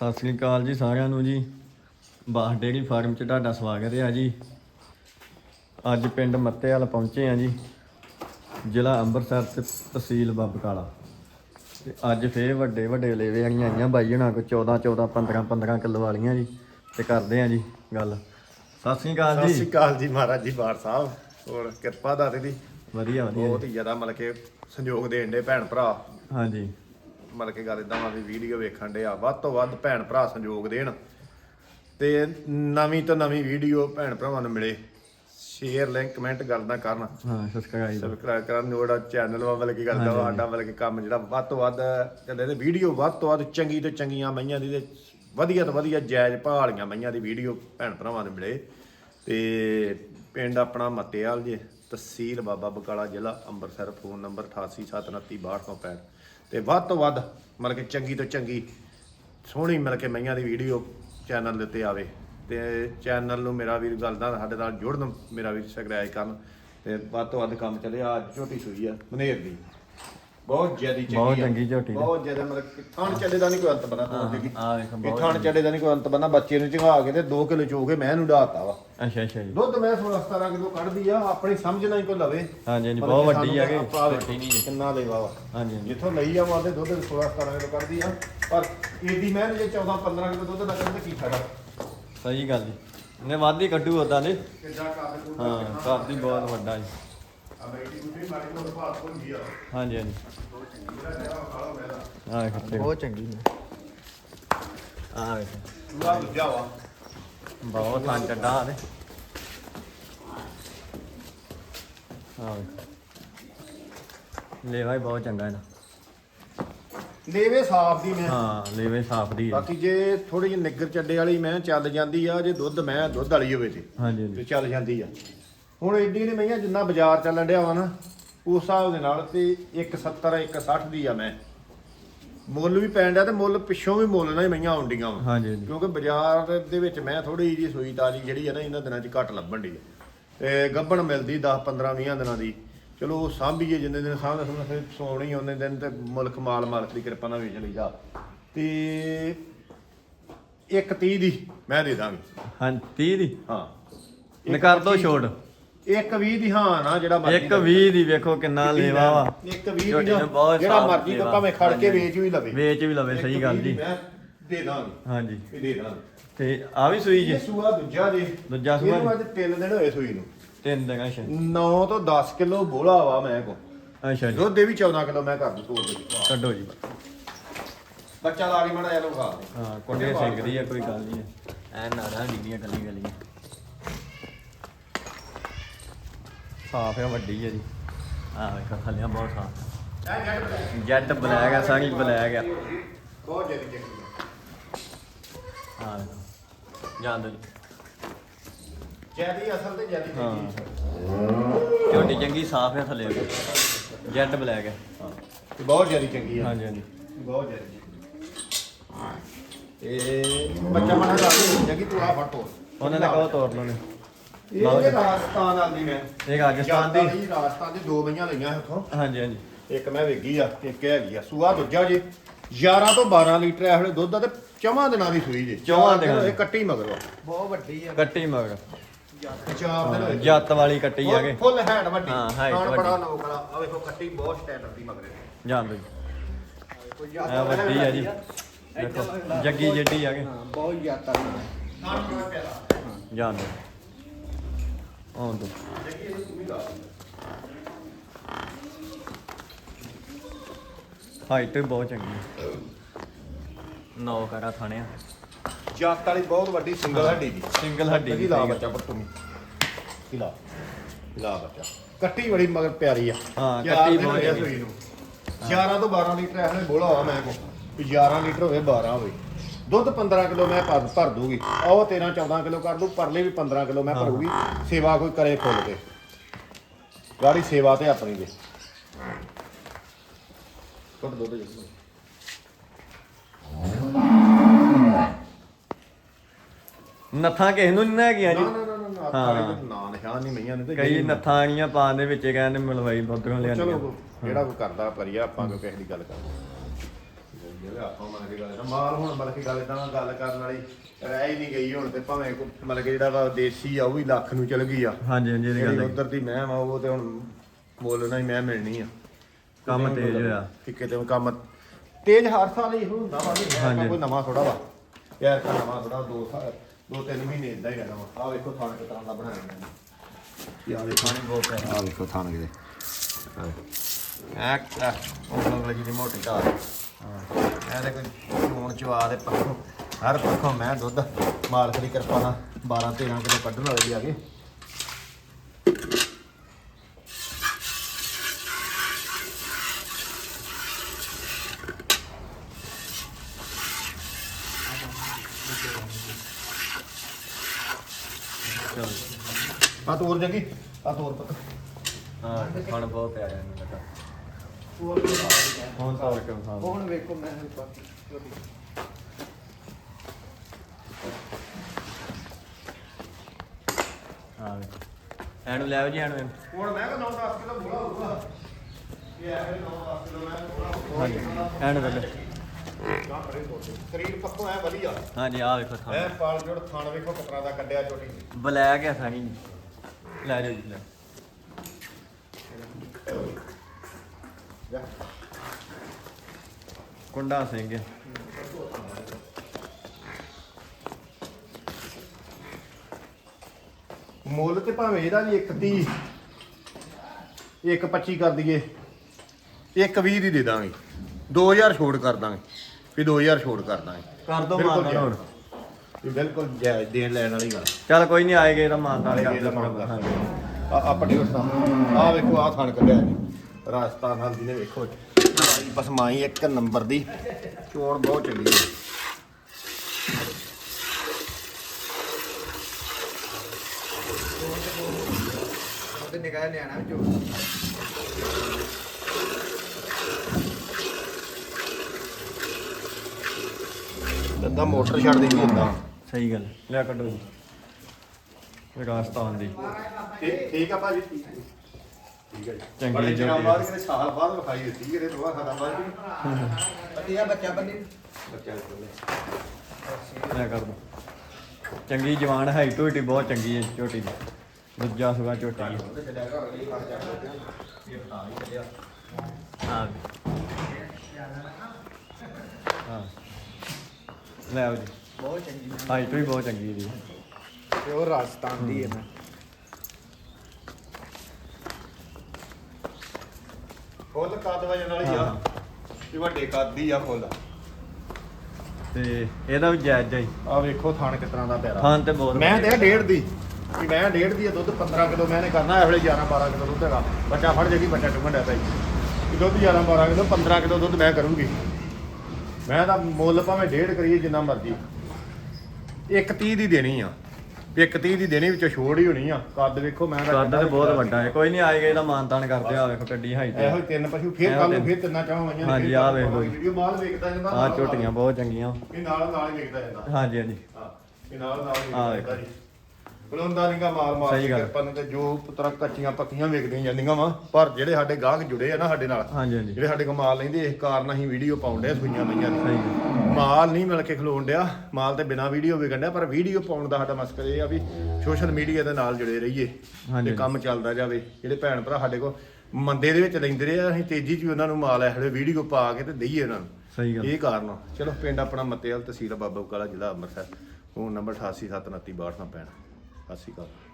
ਸਤਿ ਸ੍ਰੀ ਅਕਾਲ ਜੀ ਸਾਰਿਆਂ ਨੂੰ ਜੀ। ਬਾਸ ਡੇਅਰੀ ਫਾਰਮ 'ਚ ਤੁਹਾਡਾ ਸਵਾਗਤ ਹੈ ਜੀ। ਅੱਜ ਪਿੰਡ ਮੱਤੇਵਾਲ ਪਹੁੰਚੇ ਆ ਜੀ। ਜ਼ਿਲ੍ਹਾ ਅੰਮ੍ਰਿਤਸਰ ਤੇ ਤਹਿਸੀਲ ਬੱਬਕਾਲਾ। ਤੇ ਅੱਜ ਫੇਰ ਵੱਡੇ ਵੱਡੇ ਲੇਵੇ ਆਈਆਂ ਆਈਆਂ ਬਾਈ ਜਣਾ ਕੋ 14 14 15 15 ਕਿਲੋ ਵਾਲੀਆਂ ਜੀ। ਤੇ ਕਰਦੇ ਆ ਜੀ ਗੱਲ। ਸਤਿ ਸ੍ਰੀ ਅਕਾਲ ਸਤਿ ਸ਼੍ਰੀ ਜੀ ਅਕਾਲ ਜੀ ਮਹਾਰਾਜ ਜੀ ਬਾਰ ਸਾਹਿਬ। ਹੋਰ ਕਿਰਪਾ ਦਾਤੇ ਦੀ। ਵਧੀਆ ਵਧੀਆ ਬਹੁਤ ਜੀ। ਹੀ ਜ਼ਿਆਦਾ ਮਤਲਬ ਕਿ ਸੰਯੋਗ ਦੇਣ ਦੇ ਭੈਣ ਭਰਾ। ਹਾਂਜੀ। ਮਤਲਬ ਕਿ ਗੱਲ ਇਦਾਂ ਵਾ ਵੀ ਵੀਡੀਓ ਵੇਖਣ ਦੇ ਆ। ਵੱਧ ਤੋਂ ਵੱਧ ਭੈਣ ਭਰਾ ਸੰਯੋਗ ਦੇਣ ਤੇ ਨਵੀਂ ਤੋਂ ਨਵੀਂ ਵੀਡੀਓ ਭੈਣ ਭਰਾਵਾਂ ਨੂੰ ਮਿਲੇ। ਸ਼ੇਅਰ ਲਿੰਕ ਕਮੈਂਟ ਗੱਲ ਨਾ ਕਰਨ। ਹਾਂ ਸਬਸਕ੍ਰਾਈਬ ਸਬਸਕ੍ਰਾਈਬ ਕਰਨ ਜਿਹੜਾ ਚੈਨਲ ਵਾ ਮਤਲਬ ਕਿ ਗੱਲ ਦਾ ਸਾਡਾ ਮਤਲਬ ਕਿ ਕੰਮ ਜਿਹੜਾ ਵੱਧ ਤੋਂ ਵੱਧ ਚੱਲੇ ਤੇ ਵੀਡੀਓ ਵੱਧ ਤੋਂ ਵੱਧ ਚੰਗੀ ਤੋਂ ਚੰਗੀਆਂ ਮਈਆਂ ਦੀ ਤੇ ਵਧੀਆ ਤੋਂ ਵਧੀਆ ਜਾਇਜ਼ ਭਾਅ ਵਾਲੀਆਂ ਮਈਆਂ ਦੀ ਵੀਡੀਓ ਭੈਣ ਭਰਾਵਾਂ ਨੂੰ ਮਿਲੇ। ਤੇ ਪਿੰਡ ਆਪਣਾ ਮੱਤੇਵਾਲ ਜੇ ਤਹਿਸੀਲ ਬਾਬਾ ਬਕਾਲਾ ਜ਼ਿਲ੍ਹਾ ਅੰਮ੍ਰਿਤਸਰ ਫੋਨ ਨੰਬਰ 8879326265 ਤੇ ਵੱਧ ਤੋਂ ਵੱਧ ਮਤਲਬ ਕਿ ਚੰਗੀ ਤੋਂ ਚੰਗੀ, ਸੋਹਣੀ ਮਤਲਬ ਕਿ ਮਈਆਂ ਦੀ ਵੀਡੀਓ ਚੈਨਲ ਦੇ ਉੱਤੇ ਆਵੇ। ਤੇ ਚੈਨਲ ਨੂੰ ਮੇਰਾ ਵੀਰ ਗੱਲ ਦਾ ਸਾਡੇ ਨਾਲ ਜੁੜਨ ਮੇਰਾ ਵੀਰ ਸਬਸਕ੍ਰਾਈਬ ਕਰਨ ਤੇ ਵੱਧ ਤੋਂ ਵੱਧ ਕੰਮ ਚੱਲੇ। ਅੱਜ ਝੋਟੀ ਸੂਈ ਆ, ਮਨੇਰ ਦੀ। ਬਹੁਤ ਜਿਆਦੀ ਚੰਗੀ ਬਹੁਤ। ਚੰਗੀ ਝੋਟੀ। ਬਹੁਤ ਜ਼ਿਆਦਾ ਮਤਲਬ ਕਿ ਥਣ ਚੱਲੇ ਦਾ ਨਹੀਂ ਕੋਈ ਅੰਤ ਬਣਾ ਤੋੜ ਦੇਗੀ ਆ ਵੇਖ ਇਹ ਬਹੁਤ ਥਣ ਚੱਲੇ ਦਾ ਨਹੀਂ ਕੋਈ ਅੰਤ ਬਣਾ ਬੱਚੇ ਨੂੰ ਝੰਗਾ ਕੇ ਤੇ 2 ਕਿਲੋ ਚੋ ਕੇ ਮੈਂ ਇਹਨੂੰ ਡਾਤਾ ਵਾ। ਅੱਛਾ ਅੱਛਾ ਜੀ। ਦੁੱਧ ਮੈਂ 16 17 ਕਿਲੋ ਕੱਢਦੀ ਆ ਆਪਣੀ ਸਮਝ ਨਾਲ ਹੀ ਕੋਈ ਲਵੇ। ਹਾਂਜੀ ਹਾਂਜੀ ਬਹੁਤ ਵੱਡੀ ਆ ਵੇਖੋ ਛੋਟੀ ਨਹੀਂ ਕਿੰਨਾ ਲੈਵਾ ਵਾ। ਹਾਂਜੀ ਹਾਂਜੀ। ਜਿੱਥੋਂ ਲਈ ਆ ਵਾਦੇ ਦੁੱਧ 16 17 ਕਿਲੋ ਕੱਢਦੀ ਆ। ਪਰ ਏਡੀ ਮੈਂ ਜੇ 14 15 ਕਿਲੋ ਦੁੱਧ ਦਾ ਕੱਢ ਕੀ ਫਾਇਦਾ? ਸਹੀ ਗੱਲ ਜੀ। ਨੇ ਵਾਦੀ ਕੱਢੂ ਉਦਾਂ ਦੇ। ਕਿੱਦਾਂ ਕਰ ਬਹੁਤ ਵੱਡਾ ਜੀ। ਆ ਬੈਠੀ ਬੁੱਢੀ ਮਾਰੀ ਨੂੰ ਭਾਤ ਹੁੰਦੀ ਆ। ਹਾਂਜੀ ਹਾਂਜੀ। ਜਿਹੜਾ ਜਿਹੜਾ ਖਾਲਾ ਮੈਦਾ ਆ ਕਿੱਥੇ ਬਹੁਤ ਚੰਗੀ ਹੈ ਆ ਵੇਖ। ਪੂਰਾ ਦੂਜਾ ਵਾ। ਬਹੁਤ ਥਾਂ ਚੱਡਾ ਆ ਦੇ ਆ ਵੇਖ। ਲੇਵਾ ਹੀ ਬਹੁਤ ਚੰਗਾ ਇਹਦਾ। ਲੇਵੇ ਸਾਫ਼ ਦੀ ਮੈਂ। ਹਾਂ ਲੇਵੇ ਸਾਫ਼ ਦੀ ਹੈ ਬਾਕੀ ਜੇ ਥੋੜੀ ਜਿਹੀ ਨਿੱਗਰ ਚੱਡੇ ਵਾਲੀ ਮੈਂ ਚੱਲ ਜਾਂਦੀ ਆ ਜੇ ਦੁੱਧ ਮੈਂ ਦੁੱਧ ਵਾਲੀ ਹੋਵੇ ਤੇ। ਹਾਂਜੀ ਤੇ ਹਾਂਜੀ ਚੱਲ ਜਾਂਦੀ ਆ। ਹੁਣ ਏਡੀ ਨਹੀਂ ਮਈਆਂ ਜਿੰਨਾ ਬਾਜ਼ਾਰ ਚੱਲਣ ਡਿਆ ਵਾ ਨਾ ਉਸ ਹਿਸਾਬ ਦੇ ਨਾਲ ਤੇ 170 160 ਦੀ ਆ ਮੈਂ। ਮੁੱਲ ਵੀ ਪੈਣ ਡਿਆ ਤੇ ਮੁੱਲ ਪਿੱਛੋਂ ਵੀ ਮੁੱਲ ਨਾਲ ਹੀ ਮਈਆਂ ਆਉਂਦੀਆਂ ਵਾ। ਕਿਉਂਕਿ ਬਾਜ਼ਾਰ ਦੇ ਵਿੱਚ ਮੈਂ ਥੋੜੀ ਜੀ ਸੂਈ ਤਾਜੀ ਜਿਹੜੀ ਆ ਨਾ ਇਹਨਾਂ ਦਿਨਾਂ 'ਚ ਘੱਟ ਲੱਭਣ ਦੀ ਤੇ ਗੱਭਣ ਮਿਲਦੀ 10 15 20 ਦਿਨਾਂ ਦੀ। ਚਲੋ ਉਹ ਸਾਂਭੀਏ ਜਿੰਨੇ ਦਿਨ ਸਾਂਭਦਾ ਸਮਝ ਫਿਰ ਸੋਣੀ ਉਹਨੇ ਦਿਨ ਤੇ ਮੁਲਕ ਮਾਲ ਮਾਲਕ ਦੀ ਕਿਰਪਾ ਨਾਲ ਵੀ ਚਲੀ ਜਾ। ਤੇ 130 ਦੀ ਮੈਂ ਦੇ ਦਾਂਗੀ। ਹਾਂ 30 ਦੀ? ਹਾਂ। ਇਹ ਕਰ ਦੋ ਛੋਟ। 120 ਦੀ ਹਾਂ ਨਾ ਜਿਹੜਾ ਮਰਜ਼ੀ 120 ਦੀ ਵੇਖੋ ਕਿੰਨਾ ਲੇਵਾ ਵਾ। 120 ਦੀ ਜਿਹੜਾ ਮਰਜ਼ੀ ਲੇਵਾ। ਭਾਵੇਂ ਖੜ ਕੇ ਵੇਚ ਵੀ ਲਵੇ। ਵੇਚ ਵੀ ਲਵੇ ਸਹੀ ਗੱਲ ਜੀ। ਦੇ ਦਾਂਗੇ। ਹਾਂਜੀ। ਦੇ ਦਾਂਗੇ। ਤੇ ਆ ਵੀ ਸੂਈ ਜੀ। ਸੂਆ ਦੂਜਾ ਜੀ ਦੂਜਾ ਸੂਆ ਇਹਨੂੰ ਅੱਜ 3 ਦਿਨ ਹੋਏ ਸੂਈ ਨੂੰ। ਤਿੰਨ ਦਿਨ ਅੱਛਾ। 9 ਤੋਂ 10 ਕਿਲੋ ਬੋਲਾ ਵਾ ਮੈਂ ਕੋ ਦੇ ਵੀ 14 ਕਿਲੋ ਮੈਂ ਕਰ ਦੂੰ ਤੋੜ ਦੇ ਕੱਢੋ ਜੀ। ਬੱਚਾ ਲਾ ਕੇ ਮੜਾ ਹਾਂ ਕੋਈ ਗੱਲ ਨਹੀਂ ਐ ਨਾੜਾ ਡਿੱਗੀਆਂ ਗੱਲੀ ਗੱਲੀ ਸਾਫ਼ ਹੈ ਵੱਡੀ ਹੈ ਜੀ। ਆ ਵੇਖੋ ਥੱਲਿਆਂ ਬਹੁਤ ਸਾਫ਼ ਇਹ ਜੱਟ ਬਲੈਕ ਆ ਸਾਰੀ ਬਲੈਕ ਆ। ਬਹੁਤ ਜ਼ਿਆਦਾ ਚੰਗੀ ਹਾਂ ਵੇਖੋ ਜਾਣ ਦੋ ਜੀ। ਜਿਆਦੀ ਅਸਲ ਤੇ ਜਿਆਦੀ ਹਾਂ। ਚੰਗੀ ਝੋਟੀ ਚੰਗੀ ਸਾਫ਼ ਹੈ ਥੱਲੇ। ਜੈਟ ਬਲੈਕ ਹੈ ਤੇ ਬਹੁਤ ਜਿਆਦੀ ਚੰਗੀ ਆ। ਹਾਂਜੀ ਹਾਂਜੀ। ਬਹੁਤ ਜਿਆਦੀ ਤੇ ਬੱਚਾ ਮਨਾ ਲਾ ਦੇ ਜਗੀ ਤੂੰ ਆ ਫਟੋ ਉਹਨਾਂ ਨੇ ਕਹੋ ਤੋੜ ਲਓ ਨੇ ਇਹ ਇਹ ਰਾਜਸਥਾਨ ਆਂਦੀ ਮੈਂ ਇਹ ਰਾਜਸਥਾਨ ਦੀ। ਦੀ ਰਾਜਸਥਾਨ ਦੀ ਦੋ ਮਈਆਂ ਲਈਆਂ ਇੱਥੋਂ। ਹਾਂਜੀ ਹਾਂਜੀ। ਇੱਕ ਮੈਂ ਵੇਗੀ ਆ ਇੱਕ ਹੈਗੀ ਆ। ਸੂਆ ਦੂਜਾ ਜੇ 11 ਤੋਂ 12 ਲੀਟਰ ਇਹ ਵੇਲੇ ਦੁੱਧ ਆ ਤੇ ਚੌਵਾਂ ਦਿਨਾਂ ਦੀ ਸੂਈ ਜੇ। ਚੌਵਾਂ ਦਿਨਾਂ ਦੀ। ਇਹ ਕੱਟੀ ਮਗਰ ਬਹੁਤ ਵੱਡੀ ਹੈ ਕੱਟੀ ਮਗਰ। ਚਾਰ ਦਿਨ ਹੋਏ ਜੱਤ ਵਾਲੀ ਕੱਟੀ ਆ ਕੇ। ਫੁੱਲ ਹੈਡ ਵੱਡੀ। ਹਾਂ, height ਖਾਣ ਵੱਡੀ। ਬੜਾ ਲੋਕ ਵਾਲਾ। ਆ ਵੇਖੋ ਕੱਟੀ ਬਹੁਤ ਸਟੈਂਡਰਡ ਦੀ ਮਗਰ। ਜਾਣ ਦੋ ਜੀ ਇਹ ਵੱਡੀ ਆ ਜੀ। ਦੇਖੋ ਜੱਗੀ ਜੱਡੀ ਆ ਕੇ। ਹਾਂ ਬਹੁਤ ਖਾਣ ਪਿਆਰਾ ਜਾਣ ਦੋ ਲਾ ਹਾਈਟ ਬਹੁਤ ਚੰਗੀ ਹੈ ਨੌ ਕਰਾ ਥਾਣਿਆ ਜੱਤ ਵਾਲੀ ਬਹੁਤ ਵੱਡੀ ਸਿੰਗਲ ਹੱਡੀ ਦੀ ਸਿੰਗਲ ਹੱਡੀ ਦੀ ਦੀ ਲਾ। ਬੱਚਾ ਪਰ ਤੂੰ ਲਾ ਲਾ ਬੱਚਾ ਕੱਟੀ ਬੜੀ ਮਗਰ ਪਿਆਰੀ ਆ ਹਾਂ, ਚਾਰ ਕੱਟੀ ਦਿਨ ਬਹੁਤ ਹੋਏ ਆ ਚੰਗੀ। ਸੂਈ ਨੂੰ 11 ਤੋਂ 12 ਲੀਟਰ ਇਹਨੇ ਬੋਲਾ ਮੈਂ ਕੋ ਵੀ 11 ਲੀਟਰ ਹੋਵੇ 12 ਹੋਵੇ ਦੁੱਧ 15 ਕਿਲੋ ਮੈਂ ਭਰ ਭਰ ਦੂਗੀ ਉਹ 13 14 ਕਿਲੋ ਕਰ ਦੂ ਪਰਲੇ ਵੀ 15 ਕਿਲੋ ਮੈਂ ਭਰੂਗੀ। ਸੇਵਾ ਕੋਈ ਕਰੇ ਫੁੱਲ ਕੇ ਗਾੜੀ ਸੇਵਾ ਤੇ ਆਪਣੀ ਦੇ। ਕੱਢ ਦੁੱਧ ਜੀ। ਨੱਥਾਂ ਕਿਸੇ ਨੂੰ ਨਹੀਂ ਹੈਗੀਆਂ ਜੀ। ਨਾ ਨਾ ਨਾ ਹਾਂ। ਆਪਾਂ ਨਾ ਨਿਸ਼ਾਨ ਨਹੀਂ ਮਈਆਂ ਨੇ ਤੇ ਕਈ ਨੱਥਾਂ ਆਣੀਆਂ ਪਾਣ ਦੇ ਵਿੱਚ ਕਹਿੰਦੇ ਮਲਵਾਈ ਬੋਤਲਾਂ ਲਿਆਂਦੀਆਂ ਚਲੋ ਜਿਹੜਾ ਕੋਈ ਕਰਦਾ ਕਰੀਏ ਆਪਾਂ ਕਿਉਂ ਕਿਸੇ ਦੀ ਗੱਲ ਕਰਦੇ। ਤੇ ਆਪਾਂ ਮੰਨ ਕੇ ਗੱਲ ਏਦਾਂ। ਮਾਲ ਹੁਣ ਮਤਲਬ ਕਿ ਗੱਲ ਇਦਾਂ ਗੱਲ ਕਰਨ ਵਾਲੀ ਰਹਿ ਹੀ ਨਹੀਂ ਗਈ ਹੁਣ ਤੇ ਭਾਵੇਂ ਕੋ- ਮਤਲਬ ਕਿ ਜਿਹੜਾ ਵਾ ਦੇਸੀ ਆ ਉਹ ਵੀ ਲੱਖ ਨੂੰ ਚਲ ਗਈ ਆ ਹਾਂਜੀ ਹਾਂਜੀ ਇਹਦੀ ਗੱਲ ਜਿਹੜੀ ਹੈ ਉਧਰ ਦੀ ਮੈਂ ਵਾ ਉਹ ਤੇ ਹੁਣ ਮੁੱਲ ਨਾਲ ਹੀ ਮੈਂ ਮਿਲਣੀ ਆ ਕੰਮ ਤੇਜ਼ ਹੋਇਆ ਕਿ ਕਿਤੇ ਕੰਮ ਤੇਜ਼ ਹਰ ਸਾਲ ਹੀ ਹੁੰਦਾ ਵਾ ਵੀ ਐਰਕਾ ਹਾਂਜੀ। ਕੋਈ ਨਵਾਂ ਥੋੜਾ ਵਾ ਯਾਰ ਕਾ ਨਵਾਂ ਥੋੜਾ ਦੋ ਸਾਲ ਦੋ ਤਿੰਨ ਮਹੀਨੇ ਇਦਾਂ ਹੀ ਰਹਿਣਾ ਵਾ ਆ ਵੇਖੋ ਥਾਣ ਕਿਸ ਤਰ੍ਹਾਂ ਦਾ ਬਣਾਇਆ ਮੈਂ ਯਾ ਵੇਖੋ ਪਾਣੀ ਬਹੁਤ ਪਿਆ ਆ ਵੇਖੋ ਥਾਣ ਕਿਤੇ ਐਕ ਉਹ ਲੋਕ ਲੱਗੀ ਦੀ ਮੋਟੀ ਧਾਰ ਮੈਂ ਇਹ ਕੋਈ ਚੋਣ ਚਵਾ ਦੇ ਪੱਖੋਂ, ਹਰ ਪੱਖੋਂ ਮੈਂ ਦੁੱਧ, ਮਾਲਕ ਦੀ ਕਿਰਪਾ ਨਾਲ 12 13 ਕਿਲੋ ਕੱਢਣ ਵਾਲੇ ਜੀ ਆ ਗਏ ਆ ਤੋਰ ਜਗੀ ਆ ਤੋਰ ਪੱਕ ਹਾਂ ਖਾਣ ਬਹੁਤ ਪਿਆ ਇਹਨੂੰ ਲੱਗਾ ਹੁਣ ਤੋੜ ਕੇ ਖਾ ਹੁਣ ਵੇਖੋ ਮੈਂ ਪਾਤੀ ਛੋਟੀ ਹਾਂ ਐਨੂੰ ਲੈ ਆਓ ਜੀ ਐਨੂੰ ਹੁਣ ਮੈਂ ਕਿਹਾ 9 10 ਕਿਲੋ ਬੋਲਾ ਹੋਊਗਾ। ਇਹ ਐ 9 10 ਕਿਲੋ ਮੈਂ ਥੋੜਾ ਹਾਂਜੀ। ਐਨੂੰ ਕੱਢ ਸਰੀਰ ਪੱਖੋਂ ਐ ਵਧੀਆ। ਹਾਂਜੀ ਆ ਵੇਖੋ ਐ ਥਾਂ ਪਾਲ ਜੋੜ ਥਾਣ ਵੇਖੋ ਕਿਤਨਾ ਦਾ ਕੱਢਿਆ ਛੋਟੀ ਬਲੈਕ ਹੈ ਸਾਨੀ ਲੈ ਜਾਓ ਜੀ ਲੈ। ਕੁੰਡਾ ਸਿੰਘ। ਮੁੱਲ ਤੇ ਭਾਵੇਂ ਇਹਦਾ ਵੀ 130 125 ਕਰ ਦਈਏ। 120 ਦੀ ਦੇ ਦਾਂਗੇ। 2000 ਛੋੜ ਕਰ ਦਾਂਗੇ। ਵੀ 2000 ਛੋੜ ਕਰ ਦਾਂਗੇ। ਕਰ ਦੋ ਬਿਲਕੁਲ ਜਾਇਜ਼। ਇਹ ਬਿਲਕੁਲ ਜਾਇਜ਼ ਦੇਣ ਲੈਣ ਵਾਲੀ ਗੱਲ। ਚੱਲ ਕੋਈ ਨਹੀਂ ਆਏਗਾ ਇਹਦਾ ਮਾਨ ਤਾਲੇ ਕਰ ਆ ਆਪਣੇ ਉਸ ਆ ਵੇਖੋ ਆ ਥਣ ਕੱਢਿਆ। ਜੀ ਰਾਜਸਥਾਨ ਨਾਲ ਦੀ ਨੇ ਵੇਖੋ ਭਾਈ ਬਸ ਮਾਈ ਇੱਕ ਨੰਬਰ ਦੀ। ਚੋਣ ਬਹੁਤ ਚੰਗੀ ਹੈ। ਉਹਦੇ ਨਿਗਾਹ ਲਿਆਣਾ ਜੋ ਦੰਦਾ ਮੋਟਰ ਛੱਡ ਹੁੰਦਾ। ਸਹੀ ਗੱਲ। ਲੈ ਕੱਢੋ ਜੀ। ਰਾਜਸਥਾਨ ਦੀ। ਠੀਕ ਠੀਕ ਆ ਭਾਜੀ। ਠੀਕ ਹੈ ਹੈ ਜੀ ਚੰਗੀ ਬੜੇ ਦਿਨਾਂ ਜੋੜੀ। ਬਾਅਦ ਕਿਤੇ ਸਾਲ ਬਾਅਦ ਵਿਖਾਈ ਦਿੱਤੀ ਕਿਤੇ ਦੋਆ ਖਾਦਾ ਬਾਅਦ ਵਧੀਆ ਬੱਚਾ ਬੰਦੀ ਬੱਚਾ ਕੋਲੇ ਲੈ ਕਰ ਦੋ। ਚੰਗੀ ਜਵਾਨ ਹਾਈਟ ਝੋਟੀ ਬਹੁਤ ਚੰਗੀ ਹੈ ਝੋਟੀ ਦੀ। ਦੂਜਾ ਸੁਗਾ ਝੋਟੀ ਹੈ ਹਾਂ। ਹਾਂ। ਲੈ ਆਓ ਜੀ। ਬਹੁਤ ਚੰਗੀ। ਹਾਈਟ ਵੀ ਬਹੁਤ ਚੰਗੀ ਦੀ ਤੇ ਉਹ ਰਾਜਸਥਾਨ ਦੀ ਹੈ ਨਾ ਫੁੱਲ ਕੱਦ ਵਜਣ ਵਾਲੀ ਆ। ਇਹ ਵੱਡੇ ਕੱਦ ਦੀ ਆ ਫੁੱਲ ਤੇ ਇਹਦਾ ਵੀ ਜਾਇਜ਼ ਜਾਈ ਆ ਵੇਖੋ ਥਾਣ ਕਿਸ ਤਰ੍ਹਾਂ ਦਾ ਪਿਆਰਾ। ਥਾਨ ਤੇ ਬਹੁਤ ਮੈਂ ਤੇ ਡੇਢ ਦੀ। ਵੀ ਮੈਂ ਡੇਢ ਦੀ ਆ ਦੁੱਧ 15 ਕਿਲੋ ਮੈਂ ਨੇ ਕਰਨਾ ਇਹ ਵੇਲੇ 11 12 ਕਿਲੋ ਦੁੱਧ ਹੈਗਾ। ਬੱਚਾ ਫੜ ਜੇਗੀ ਬੱਚਾ ਡਿਆ ਭਾਈ। ਵੀ ਦੁੱਧ 11 12 ਕਿਲੋ 15 ਕਿਲੋ ਦੁੱਧ ਮੈਂ ਕਰੂੰਗੀ। ਮੈਂ ਤਾਂ ਮੁੱਲ ਭਾਵੇਂ ਡੇਢ ਕਰੀਏ ਜਿੰਨਾ ਮਰਜ਼ੀ। ਇੱਕ 30 ਦੀ ਦੇਣੀ ਆ। ਇੱਕ 30 ਦੀ ਦੇਣੀ ਵਿੱਚੋਂ ਛੋੜ ਹੀ ਹੋਣੀ ਆ। ਕੱਦ ਵੇਖੋ ਮੈਂ ਤਾਂ ਕੱਦ ਤੇ ਬਹੁਤ ਵੱਡਾ ਹੈ। ਕੋਈ ਨਹੀਂ ਆਏਗਾ ਇਹਦਾ ਮਾਨਤਾਨ ਕਰਦੇ ਆ ਵੇਖੋ ਕੱਡੀ ਹਾਈਟ ਇਹੋ ਹੀ ਤਿੰਨ ਪਸ਼ੂ ਫੇਰ ਇਹੋ ਕੱਲ ਨੂੰ। ਫੇਰ ਤਿੰਨਾਂ ਚਾਹਾਂ ਹੋਈਆਂ ਹਾਂਜੀ, ਆਹ ਵੇਖ ਲਓ। ਵੀਡੀਓ ਮਾਲ ਵੇਖਦਾ ਜਾਂਦਾ ਆ ਝੋਟੀਆਂ ਬਹੁਤ ਚੰਗੀਆਂ। ਇਹ ਨਾਲ ਨਾਲ ਹੀ ਵੇਖਦਾ ਜਾਂਦਾ। ਹਾਂਜੀ ਹਾਂਜੀ। ਹਾਂ ਇਹ ਨਾਲ ਨਾਲ ਵੇਖਦਾ ਜੀ। ਬੁਲੰਦਾ ਮਾਲ ਸਹੀ ਦੀ ਗੱਲ। ਕਿਰਪਾ ਤੇ ਜੋ ਪੁੱਤਰਾ ਕੱਚੀਆਂ ਪੱਕੀਆਂ ਵੇਖਦੀਆਂ ਜਾਂਦੀਆਂ ਵਾ ਪਰ ਜਿਹੜੇ ਸਾਡੇ ਗਾਹਕ ਜੁੜੇ ਆ ਨਾ ਸਾਡੇ ਨਾਲ ਹਾਂਜੀ ਹਾਂਜੀ। ਜਿਹੜੇ ਸਾਡੇ ਕੋਲ ਮਾਲ ਲੈਂਦੇ ਇਸ ਕਾਰਨ ਅਸੀਂ ਵੀਡੀਓ ਪਾਉਂਦੇ ਸੂਈਆਂ ਮਈਆਂ ਦੀ। ਮਾਲ ਨਹੀਂ ਮਿਲ ਕੇ ਖਲੋਣ ਡਿਆ। ਮਾਲ ਤੇ ਬਿਨਾ ਵੀਡੀਓ ਵਿਕਣ ਡਿਆ ਪਰ ਵੀਡੀਓ ਪਾਉਣ ਦਾ ਸਾਡਾ ਮਕਸਦ ਇਹ ਆ ਵੀ ਸੋਸ਼ਲ ਮੀਡੀਆ ਦੇ ਨਾਲ ਜੁੜੇ ਰਹੀਏ। ਤੇ ਕੰਮ ਚੱਲਦਾ ਜਾਵੇ। ਜਿਹੜੇ ਭੈਣ ਭਰਾ ਸਾਡੇ ਕੋਲ ਮੰਦੇ ਦੇ ਵਿੱਚ ਲੈਂਦੇ ਰਹੇ ਅਸੀਂ ਤੇਜ਼ੀ 'ਚ ਵੀ ਉਹਨਾਂ ਨੂੰ ਮਾਲ ਇਹੋ ਜਿਹੇ ਵੀਡੀਓ ਪਾ ਕੇ ਤੇ ਦਈਏ ਉਹਨਾਂ ਨੂੰ। ਸਹੀ ਗੱਲ। ਇਹ ਕਾਰਨ। ਚਲੋ ਪਿੰਡ ਆਪਣਾ ਮੱਤੇਵਾਲ ਤਹਿਸੀਲ ਬਾਬਾ ਬਕਾਲਾ ਜ਼ਿਲ੍ਹਾ ਅੰਮ੍ਰਿਤਸਰ। ਫੋਨ ਨੰਬਰ 88793262 ਪੈਣਾ ਸਤਿ ਸ਼੍ਰੀ ਅਕਾਲ।